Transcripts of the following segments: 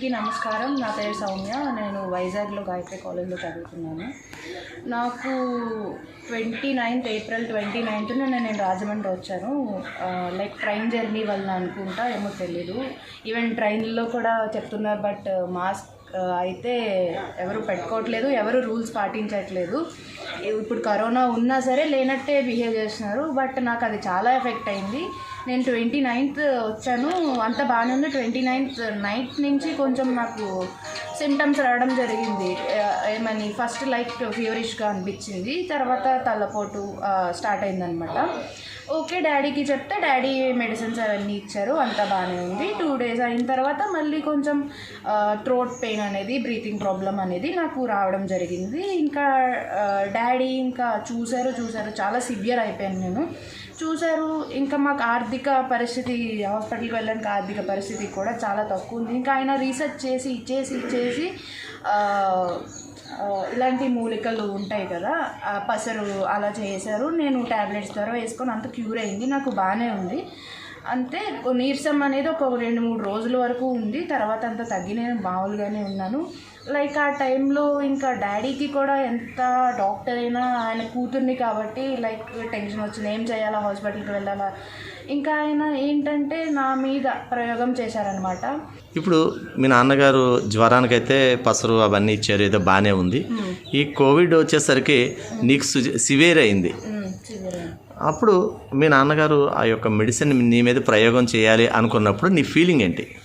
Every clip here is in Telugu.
అందరికీ నమస్కారం. నా పేరు సౌమ్య. నేను వైజాగ్లో గాయత్రి కాలేజ్లో చదువుతున్నాను. నాకు ట్వంటీ నైన్త్ ఏప్రిల్ ట్వంటీ నైన్త్న నేను రాజమండ్రి వచ్చాను. లైక్ ట్రైన్ జర్నీ వల్ల అనుకుంటా ఏమో తెలీదు. ఈవెన్ ట్రైన్లో కూడా చెప్తున్నారు బట్ మాస్క్ అయితే ఎవరు పెట్టుకోవట్లేదు ఎవరు రూల్స్ పాటించట్లేదు. ఇప్పుడు కరోనా ఉన్నా సరే లేనట్టే బిహేవ్ చేస్తున్నారు బట్ నాకు అది చాలా ఎఫెక్ట్ అయింది. నేను ట్వంటీ నైన్త్ వచ్చాను అంత బాగానే ఉంది. ట్వంటీ నైన్త్ నైట్ నుంచి కొంచెం నాకు సిమ్టమ్స్ రావడం జరిగింది. ఏమని ఫస్ట్ లైక్ ఫీవరిష్గా అనిపించింది. తర్వాత తలపోటు స్టార్ట్ అయిందనమాట ఓకే డాడీకి చెప్తే డాడీ మెడిసిన్స్ అవన్నీ ఇచ్చారు. అంతా బాగానే ఉంది. టూ డేస్ అయిన తర్వాత మళ్ళీ కొంచెం థ్రోట్ పెయిన్ అనేది బ్రీతింగ్ ప్రాబ్లం అనేది నాకు రావడం జరిగింది. ఇంకా డాడీ ఇంకా చూశారు చూశారు. చాలా సివియర్ అయిపోయాను నేను. చూశారు. ఇంకా మాకు ఆర్థిక పరిస్థితి హాస్పిటల్కి వెళ్ళడానికి ఆర్థిక పరిస్థితి కూడా చాలా తక్కువ ఉంది. ఇంకా ఆయన రీసెర్చ్ చేసి ఇచ్చేసి ఇచ్చేసి ఇలాంటి మూలికలు ఉంటాయి కదా ఆ పసరు అలా చేశారు. నేను ట్యాబ్లెట్స్ ద్వారా వేసుకొని అంత క్యూర్ అయింది. నాకు బాగానే ఉంది. అంతే నీరసం అనేది ఒక రెండు మూడు రోజుల వరకు ఉంది. తర్వాత అంత తగ్గి నేను మామూలుగానే ఉన్నాను. లైక్ ఆ టైంలో ఇంకా డాడీకి కూడా ఎంత డాక్టర్ అయినా ఆయన కూతుర్ని కాబట్టి లైక్ టెన్షన్ వచ్చింది. ఏం చేయాలా హాస్పిటల్కి వెళ్ళాలా? ఇంకా ఆయన ఏంటంటే నా మీద ప్రయోగం చేశారనమాట ఇప్పుడు మీ నాన్నగారు జ్వరానికైతే పసరు అవన్నీ ఇచ్చారు. ఏదో బాగానే ఉంది. ఈ కోవిడ్ వచ్చేసరికి నీకు సివియర్ అయింది. అప్పుడు మీ నాన్నగారు ఆ యొక్క మెడిసిన్ నీ మీద ప్రయోగం చేయాలి అనుకున్నప్పుడు నీ ఫీలింగ్ ఏంటి?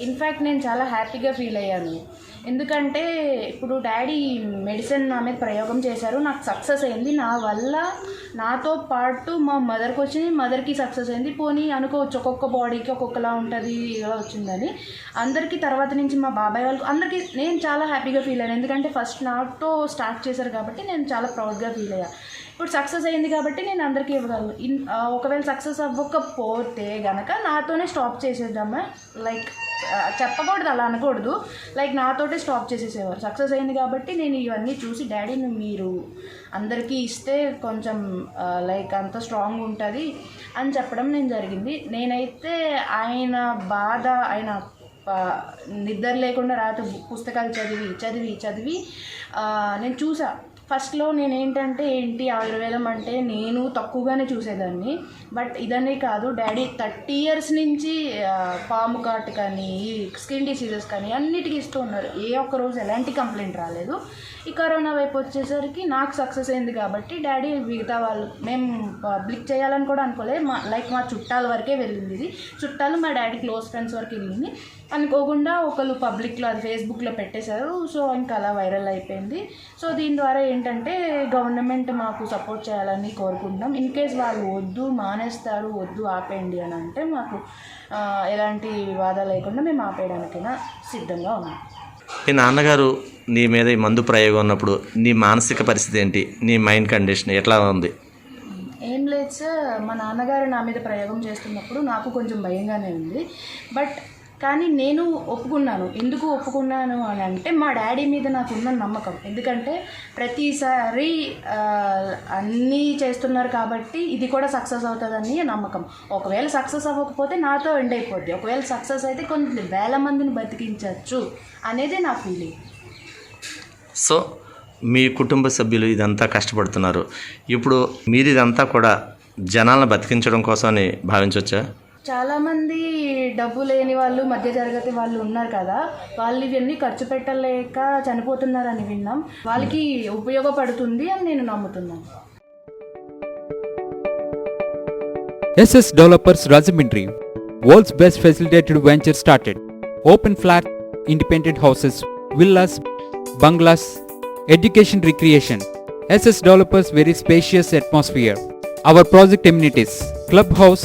ఇన్ఫ్యాక్ట్ నేను చాలా హ్యాపీగా ఫీల్ అయ్యాను. ఎందుకంటే ఇప్పుడు డాడీ మెడిసిన్ నా మీద ప్రయోగం చేశారు నాకు సక్సెస్ అయింది. నా వల్ల నాతో పాటు మా మదర్కి వచ్చింది మదర్కి సక్సెస్ అయింది. పోనీ అనుకోవచ్చు ఒక్కొక్క బాడీకి ఒక్కొక్కలా ఉంటుంది ఇలా వచ్చిందని. అందరికీ తర్వాత నుంచి మా బాబాయ్ వాళ్ళకి అందరికీ నేను చాలా హ్యాపీగా ఫీల్ అయ్యాను. ఎందుకంటే ఫస్ట్ నాతో స్టార్ట్ చేశారు కాబట్టి నేను చాలా ప్రౌడ్గా ఫీల్ అయ్యా. ఇప్పుడు సక్సెస్ అయింది కాబట్టి నేను అందరికీ ఇవ్వగలను. ఇన్ ఒకవేళ సక్సెస్ అవ్వకపోతే గనక నాతోనే స్టాప్ చేసేద్దామా? లైక్ చెప్పకూడదు అలా అనకూడదు. లైక్ నాతోటే స్టాప్ చేసేసేవారు. సక్సెస్ అయింది కాబట్టి నేను ఇవన్నీ చూసి డాడీని మీరు అందరికీ ఇస్తే కొంచెం లైక్ అంత స్ట్రాంగ్ ఉంటుంది అని చెప్పడం నేను జరిగింది. నేనైతే ఆయన బాధ ఆయన నిద్ర లేకుండా రాత్రి పుస్తకాలు చదివి చదివి చదివి నేను చూసా. ఫస్ట్లో నేను ఏంటంటే ఏంటి ఆయుర్వేదం అంటే నేను తక్కువగానే చూసేదాన్ని. బట్ ఇదనే కాదు డాడీ థర్టీ ఇయర్స్ నుంచి పాము కాట్ కానీ స్కిన్ డిసీజెస్ కానీ అన్నిటికీ ఇస్తూ ఉన్నారు. ఏ ఒక్క రోజు ఎలాంటి కంప్లైంట్ రాలేదు. ఈ కరోనా వైపు వచ్చేసరికి నాకు సక్సెస్ అయింది కాబట్టి డాడీ మిగతా వాళ్ళు మేము పబ్లిక్ చేయాలని కూడా అనుకోలేదు మా లైక్ మా చుట్టాల వరకే వెళ్ళింది ఇది. చుట్టాలు మా డాడీ క్లోజ్ ఫ్రెండ్స్ వరకు వెళ్ళింది. అనుకోకుండా ఒకళ్ళు పబ్లిక్లో అది ఫేస్బుక్లో పెట్టేశారు. సో ఇంకా అలా వైరల్ అయిపోయింది. సో దీని ద్వారా ఏంటంటే గవర్నమెంట్ మాకు సపోర్ట్ చేయాలని కోరుకుంటున్నాం. ఇన్ కేస్ వాళ్ళు వద్దు మానేస్తారు వద్దు ఆపేయండి అని అంటే మాకు ఎలాంటి వివాదాలు లేకుండా మేము ఆపేయడానికైనా సిద్ధంగా ఉన్నాం. మీ నాన్నగారు నీ మీద ఈ మందు ప్రయోగం ఉన్నప్పుడు నీ మానసిక పరిస్థితి ఏంటి? నీ మైండ్ కండిషన్ ఎట్లా ఉంది? ఏం లేదు సార్. మా నాన్నగారు నా మీద ప్రయోగం చేస్తున్నప్పుడు నాకు కొంచెం భయంగానే ఉంది. బట్ కానీ నేను ఒప్పుకున్నాను. ఎందుకు ఒప్పుకున్నాను అని అంటే మా డాడీ మీద నాకున్న నమ్మకం. ఎందుకంటే ప్రతిసారి అన్నీ చేస్తున్నారు కాబట్టి ఇది కూడా సక్సెస్ అవుతుందని నమ్మకం. ఒకవేళ సక్సెస్ అవ్వకపోతే నాతో ఎండ్ అయిపోద్ది. ఒకవేళ సక్సెస్ అయితే కొన్ని వేల మందిని బతికించవచ్చు అనేది నా ఫీలింగ్. సో మీ కుటుంబ సభ్యులు ఇదంతా కష్టపడుతున్నారు. ఇప్పుడు మీరు ఇదంతా కూడా జనాలను బతికించడం కోసమని భావించవచ్చా చాలామంది డబ్బు లేని వాళ్ళు మధ్య తరగతి వాళ్ళు ఉన్నారు కదా. వాళ్ళు ఇవన్నీ ఖర్చు పెట్టలేక చనిపోతున్నారని విన్నాం. వాళ్ళకి ఉపయోగపడుతుంది అని నేను నమ్ముతున్నాను. SS developers Rajahmundry worlds best facilitated venture started. Open flat independent houses villas bungalows education recreation. SS developers very spacious atmosphere. Our project amenities club house